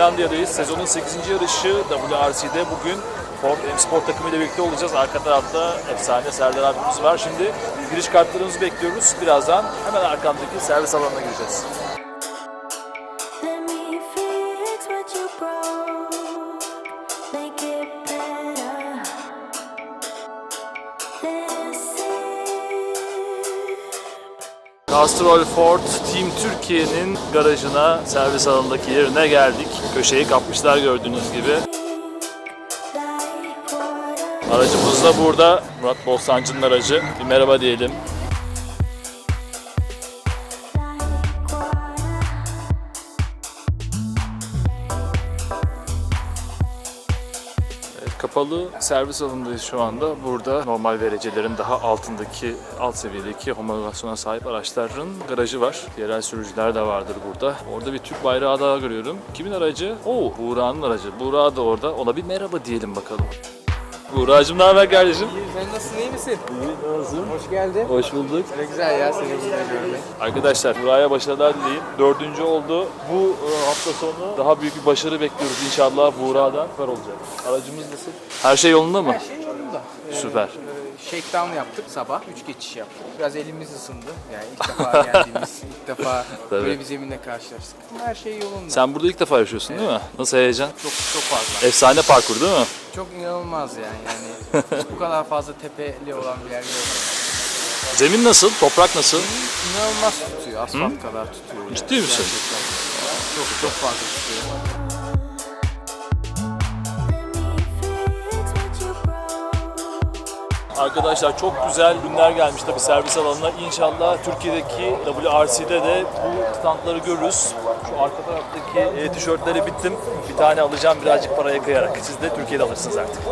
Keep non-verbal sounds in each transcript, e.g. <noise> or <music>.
Finlandiya'dayız. Sezonun 8. yarışı WRC'de bugün Ford M Sport takımı ile birlikte olacağız. Arka tarafta efsane Serdar abimiz var. Şimdi giriş kartlarımızı bekliyoruz. Birazdan hemen arkamdaki servis alanına gireceğiz. Castrol Ford Team Türkiye'nin garajına, servis alanındaki yerine geldik. Köşeyi kapmışlar gördüğünüz gibi. Aracımız da burada. Murat Bostancı'nın aracı. Bir merhaba diyelim. Kapalı servis alanındayız şu anda. Burada normal derecelerin daha altındaki, alt seviyedeki homologasyona sahip araçların garajı var. Yerel sürücüler de vardır burada. Orada bir Türk bayrağı daha görüyorum. Kimin aracı? Oo, Buğra'nın aracı. Buğra da orada. Ona bir merhaba diyelim bakalım. Buğra'cığım ne haber kardeşim? Sen nasılsın iyi misin? İyi, nasılsın? Hoş geldin. Hoş bulduk. Ne güzel ya seni burada görmek. Arkadaşlar Buğra'ya başarılar dileyim. Dördüncü oldu. Bu e, hafta sonu daha büyük bir başarı bekliyoruz inşallah Buğra'dan. Süper olacak. Aracımız nasıl? Her şey yolunda mı? Her şey yolunda. Süper. Shakedown yaptık sabah. Üç geçiş yaptık. Biraz elimiz ısındı. Yani ilk defa <laughs> geldiğimiz, ilk defa böyle bir zeminle karşılaştık. Ama her şey yolunda. Sen burada ilk defa yaşıyorsun değil mi? Nasıl heyecan? Çok çok fazla. Efsane parkur değil mi? Çok inanılmaz yani. Yani bu kadar fazla tepeli olan bir yer yok. Zemin nasıl? Toprak nasıl? İnanılmaz tutuyor. Asfalt kadar tutuyor. Ciddi misin? Gerçekten. Çok çok fazla tutuyor. Arkadaşlar çok güzel ürünler gelmiş tabii servis alanına. İnşallah Türkiye'deki WRC'de de bu standları görürüz. Şu arka taraftaki e, tişörtleri bittim. Bir tane alacağım birazcık paraya kıyarak. Siz de Türkiye'de alırsınız artık.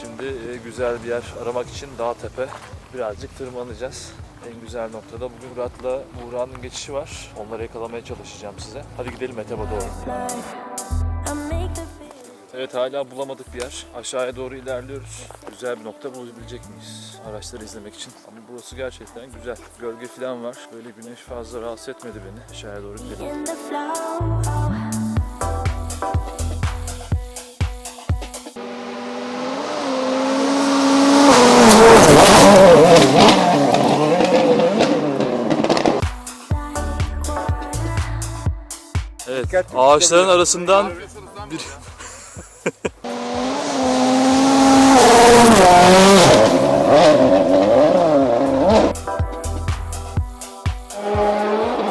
Şimdi e, güzel bir yer aramak için dağ tepe birazcık tırmanacağız. En güzel noktada bugün Murat'la Buğra'nın geçişi var. Onları yakalamaya çalışacağım size. Hadi gidelim Etap'a doğru. Evet hala bulamadık bir yer. Aşağıya doğru ilerliyoruz. Güzel bir nokta bulabilecek miyiz? Araçları izlemek için. Ama burası gerçekten güzel. Gölge falan var. Böyle güneş fazla rahatsız etmedi beni. Aşağıya doğru gidelim. Evet. Ağaçların arasından bir...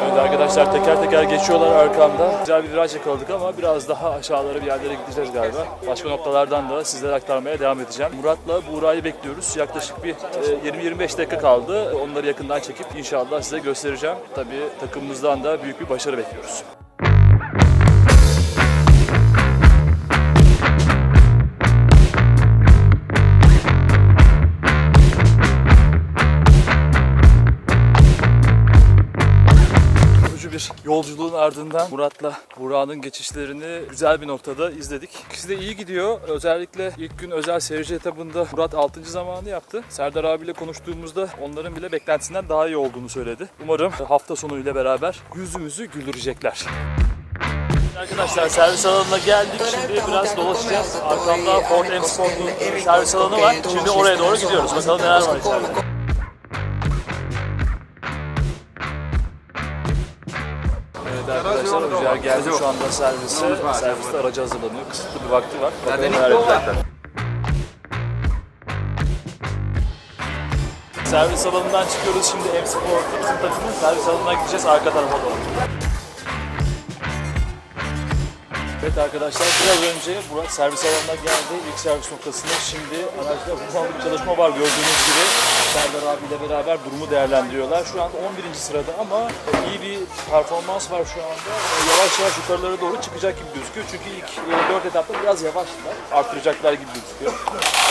Evet arkadaşlar teker teker geçiyorlar arkamda. Güzel bir viraj yakaladık ama biraz daha aşağılara bir yerlere gideceğiz galiba. Başka noktalardan da sizlere aktarmaya devam edeceğim. Murat'la Buğra'yı bekliyoruz. Yaklaşık bir e, 20-25 dakika kaldı. Onları yakından çekip inşallah size göstereceğim. Tabii takımımızdan da büyük bir başarı bekliyoruz. Yolculuğun ardından Murat'la Burak'ın geçişlerini güzel bir noktada izledik. İkisi de iyi gidiyor. Özellikle ilk gün özel seyirci etabında Murat 6. zamanı yaptı. Serdar abiyle konuştuğumuzda onların bile beklentisinden daha iyi olduğunu söyledi. Umarım hafta sonu ile beraber yüzümüzü güldürecekler. Arkadaşlar servis alanına geldik. Şimdi biraz dolaşacağız. Arkamda Ford M Sport'un servis alanı var. Şimdi oraya doğru gidiyoruz. Bakalım neler var içeride. Evet arkadaşlar Ucar geldi şu anda servise. Serviste aracı hazırlanıyor. Kısıtlı bir vakti var. Bakalım neler yapacaklar. Servis alanından çıkıyoruz şimdi M Sport'ta bizim takımın servis alanına gideceğiz arka tarafa doğru. Evet arkadaşlar biraz önce Burak servis alanına geldi. İlk servis noktasında şimdi araçta ufak bir çalışma var gördüğünüz gibi. Serdar abiyle beraber durumu değerlendiriyorlar. Şu anda 11. sırada ama iyi bir performans var şu anda. Yavaş yavaş yukarılara doğru çıkacak gibi gözüküyor. Çünkü ilk 4 etapta biraz yavaşlar. Arttıracaklar gibi gözüküyor.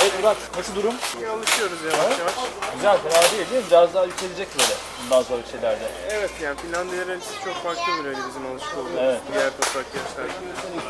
Evet Murat nasıl durum? İyi alışıyoruz yavaş yavaş. Güzel fena değil değil mi? Biraz daha yükselecek böyle bundan sonraki şeylerde. Evet yani Finlandiya rallisi çok farklı bir rally bizim alışık olduğumuz Evet. diğer toprak yarışlar.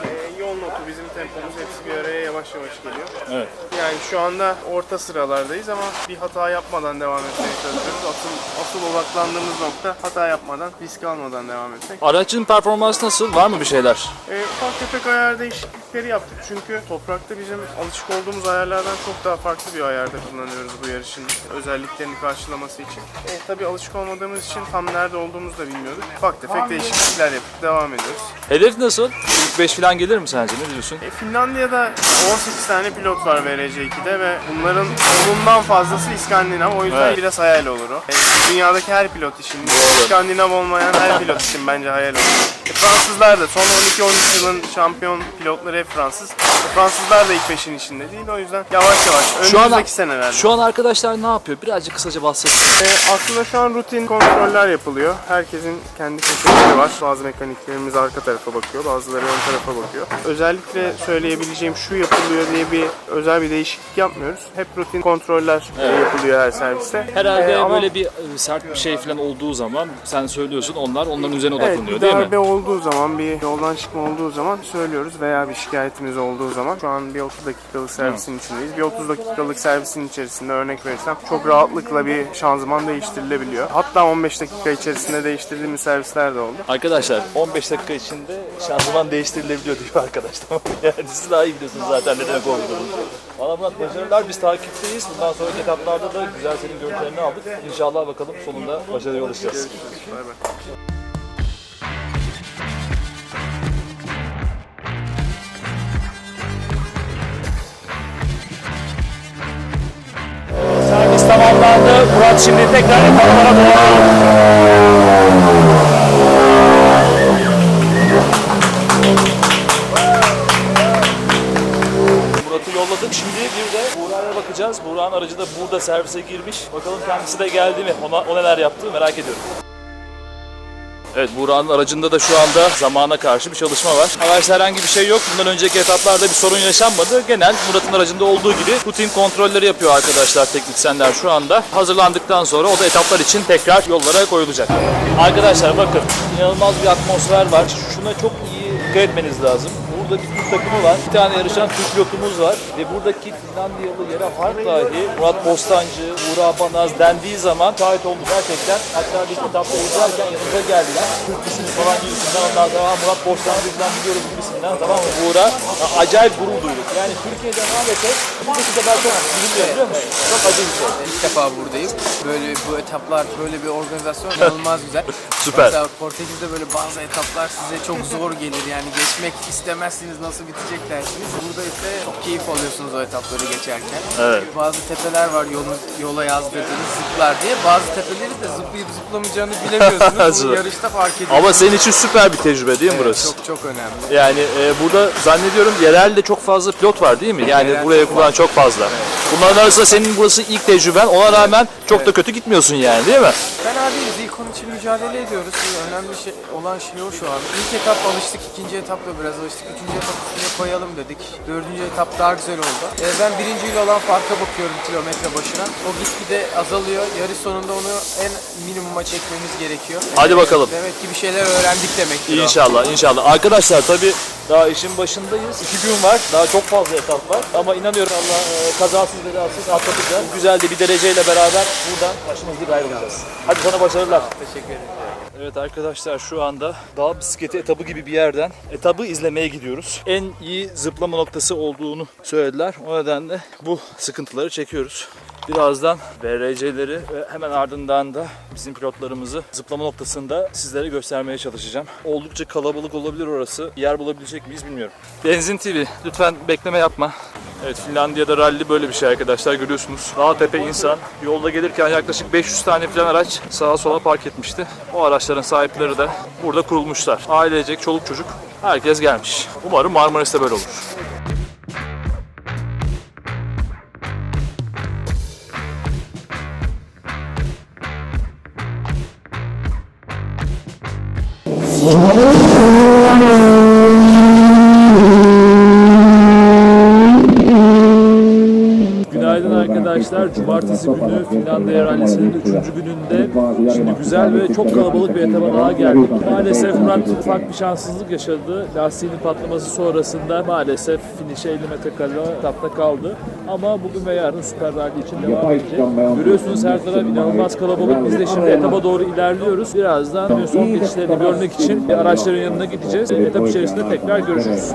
Ee, yol notu bizim tempomuz hepsi bir araya yavaş yavaş geliyor. Evet. Yani şu anda orta sıralardayız ama bir hata yapmadan devam etmeye çalışıyoruz. Asıl, asıl odaklandığımız nokta hata yapmadan, risk almadan devam etmek. Aracın performansı nasıl? Var mı bir şeyler? E, ufak tefek ayar değişiklikleri yaptık çünkü toprakta bizim alışık olduğumuz ayarlardan çok daha farklı bir ayarda kullanıyoruz bu yarışın özelliklerini karşılaması için. E, tabii alışık olmadığımız için tam nerede olduğumuzu da bilmiyorduk. Ufak tefek değişiklikler yapıp devam ediyoruz. Hedef nasıl? İlk 5 falan gelir mi sence? Ne diyorsun? E, Finlandiya'da 18 tane pilot var VRC2'de ve bunların onundan fazlası İskandinav. O yüzden Evet. biraz hayal olur o. E, dünyadaki her pilot için, İskandinav olmayan her pilot için bence hayal olur. E, Fransızlar da son 12-13 yılın şampiyon pilotları hep Fransız. E, Fransızlar da ilk beşin içinde değil. O yüzden yavaş yavaş Şu an- önümüzdeki senelerde. Şu an arkadaşlar ne yapıyor? Birazcık kısaca bahset. E, aslında şu an rutin kontroller yapılıyor. Herkesin kendi köşeleri var. Bazı mekaniklerimiz arka tarafa bakıyor, bazıları ön tarafa bakıyor. Özellikle söyleyebileceğim şu yapılıyor diye bir özel bir değişiklik yapmıyoruz. Hep rutin kontroller e, yapılıyor her serviste. Herhalde E, ama- böyle bir e, sert bir şey falan olduğu zaman sen söylüyorsun onlar onların üzerine Evet, odaklanıyor bir değil mi? Olduğu zaman, bir yoldan çıkma olduğu zaman söylüyoruz veya bir şikayetimiz olduğu zaman şu an bir 30 dakikalık servisin içindeyiz. Bir 30 dakikalık servisin içerisinde örnek verirsem çok rahatlıkla bir şanzıman değiştirilebiliyor. Hatta 15 dakika içerisinde değiştirdiğimiz servisler de oldu. Arkadaşlar 15 dakika içinde şanzıman değiştirilebiliyor diyor arkadaş tamam? <laughs> Yani siz daha iyi biliyorsunuz zaten ne demek olduğunu. Valla Murat başarılar biz takipteyiz. Bundan sonraki etaplarda da güzel senin görüntülerini aldık. İnşallah bakalım sonunda başarıya ulaşacağız. Bay bay. Murat şimdi tekrar etaplara doğru. Murat'ı yolladık. Şimdi bir de Buğra'ya bakacağız. Buğra'nın aracı da burada servise girmiş. Bakalım kendisi de geldi mi? Ona, o neler yaptı merak ediyorum. Evet Buğra'nın aracında da şu anda zamana karşı bir çalışma var. Araçta herhangi bir şey yok. Bundan önceki etaplarda bir sorun yaşanmadı. Genel Murat'ın aracında olduğu gibi rutin kontrolleri yapıyor arkadaşlar teknisyenler şu anda. Hazırlandıktan sonra o da etaplar için tekrar yollara koyulacak. Arkadaşlar bakın inanılmaz bir atmosfer var. Şuna çok iyi dikkat etmeniz lazım. Burada bir Türk takımı var. Bir tane yarışan Türk pilotumuz var. Ve buradaki Finlandiyalı yere harp dahi Murat Bostancı, Uğur Abanaz dendiği zaman şahit olduk gerçekten. Hatta biz etapta izlerken yanımıza geldiler. Türk misiniz falan gibisinden. Sonra "Aa, Murat Bostancı falan biliyoruz gibisinden. Tamam mı? Uğur'a acayip gurur duyduk. Yani Türkiye'de maalesef bu kadar çok bilinmiyor biliyor musun? Çok acı bir şey. İlk defa buradayım. Böyle bu etaplar, böyle bir organizasyon <laughs> inanılmaz güzel. Süper. Mesela Portekiz'de böyle bazı etaplar size çok zor gelir. Yani geçmek istemezsiniz, nasıl bitecek dersiniz. Burada ise çok keyif alıyorsunuz o etapları geçerken. Evet. Bazı tepeler var yolu, yola yazdırdığınız zıplar diye. Bazı tepeleri de zıplayıp zıplamayacağını bilemiyorsunuz. <laughs> Yarışta fark ediyorsunuz. Ama senin için süper bir tecrübe değil mi burası? Çok çok önemli. Yani e, burada zannediyorum yerelde çok fazla pilot var değil mi? Yani Yerel buraya çok kullanan çok fazla. Bunların arasında senin burası ilk tecrüben. Ona rağmen çok da kötü gitmiyorsun yani değil mi? Fena değiliz. İlk onun için mücadele ediyoruz. Önemli şey, olan şey o şu an. İlk etap alıştık, ikinci etapla biraz alıştık. Üçüncü etap üstüne koyalım dedik. Dördüncü etap daha güzel oldu. Ee, ben birinciyle olan farka bakıyorum kilometre başına. O gitgide azalıyor. Yarış sonunda onu en minimuma çekmemiz gerekiyor. Hadi bakalım. Demek ki bir şeyler öğrendik demektir o. İnşallah inşallah. Arkadaşlar tabii daha işin başındayız. İki gün var. Daha çok fazla etap var. Ama inanıyorum Allah e, kazasız belasız atlatacağız. Güzel de bir dereceyle beraber buradan başımızda ayrılacağız. Hadi sana başarılar. Teşekkür ederim. Evet arkadaşlar şu anda dağ bisikleti etabı gibi bir yerden etabı izlemeye gidiyoruz. En iyi zıplama noktası olduğunu söylediler. O nedenle bu sıkıntıları çekiyoruz. Birazdan VRC'leri ve hemen ardından da bizim pilotlarımızı zıplama noktasında sizlere göstermeye çalışacağım. Oldukça kalabalık olabilir orası. Yer bulabilecek miyiz bilmiyorum. Benzin TV lütfen bekleme yapma. Evet Finlandiya'da rally böyle bir şey arkadaşlar görüyorsunuz. Dağ tepe insan. Yolda gelirken yaklaşık 500 tane falan araç sağa sola park etmişti. O araçların sahipleri de burada kurulmuşlar. Ailecek, çoluk çocuk herkes gelmiş. Umarım Marmaris'te böyle olur. Günaydın arkadaşlar. Cumartesi günü Finlandiya Rally'sinin 3. gününde şimdi güzel ve çok kalabalık bir etaba daha geldik. Maalesef Murat ufak bir şanssızlık yaşadı. Lastiğinin patlaması sonrasında maalesef finişe 50 metre kala etapta kaldı. Ama bugün ve yarın Süper Rally için devam edecek. Görüyorsunuz her taraf inanılmaz kalabalık. Biz de şimdi etaba doğru ilerliyoruz. Birazdan son geçişlerini görmek için araçların yanına gideceğiz. Etap içerisinde tekrar görüşürüz.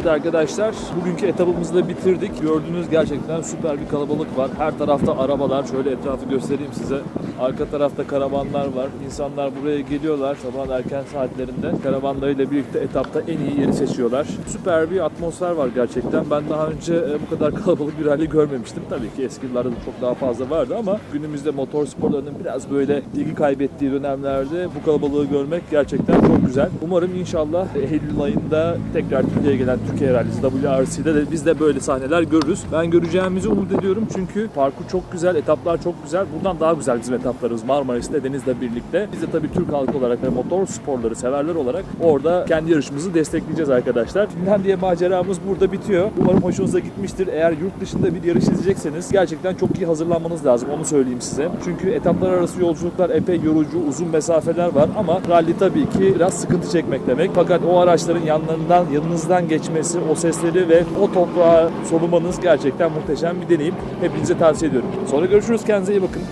Evet arkadaşlar, bugünkü etabımızı da bitirdik. Gördüğünüz gerçekten süper bir kalabalık var. Her tarafta arabalar. Şöyle etrafı göstereyim size. Arka tarafta karavanlar var. İnsanlar buraya geliyorlar sabah erken saatlerinde. Karavanlarıyla birlikte etapta en iyi yeri seçiyorlar. Süper bir atmosfer var gerçekten. Ben daha önce e, bu kadar <laughs> kalabalık bir rally görmemiştim. Tabii ki eski yıllarda da çok daha fazla vardı ama günümüzde motor sporlarının biraz böyle ilgi kaybettiği dönemlerde bu kalabalığı görmek gerçekten çok güzel. Umarım inşallah Eylül ayında tekrar Türkiye'ye gelen Türkiye Rally'si WRC'de de biz de böyle sahneler görürüz. Ben göreceğimizi umut ediyorum çünkü parkur çok güzel, etaplar çok güzel. Buradan daha güzel bizim etaplarımız Marmaris'te Deniz'le birlikte. Biz de tabii Türk halkı olarak ve motor sporları severler olarak orada kendi yarışımızı destekleyeceğiz arkadaşlar. Finlandiya maceramız burada bitiyor. Umarım hoşunuza gitmiştir. Eğer yurt dışında bir yarış izleyecekseniz gerçekten çok iyi hazırlanmanız lazım. Onu söyleyeyim size. Çünkü etaplar arası yolculuklar epey yorucu, uzun mesafeler var ama rally tabii ki biraz sıkıntı çekmek demek. Fakat o araçların yanlarından, yanınızdan geçmesi, o sesleri ve o toprağa solumanız gerçekten muhteşem bir deneyim. Hepinize tavsiye ediyorum. Sonra görüşürüz. Kendinize iyi bakın.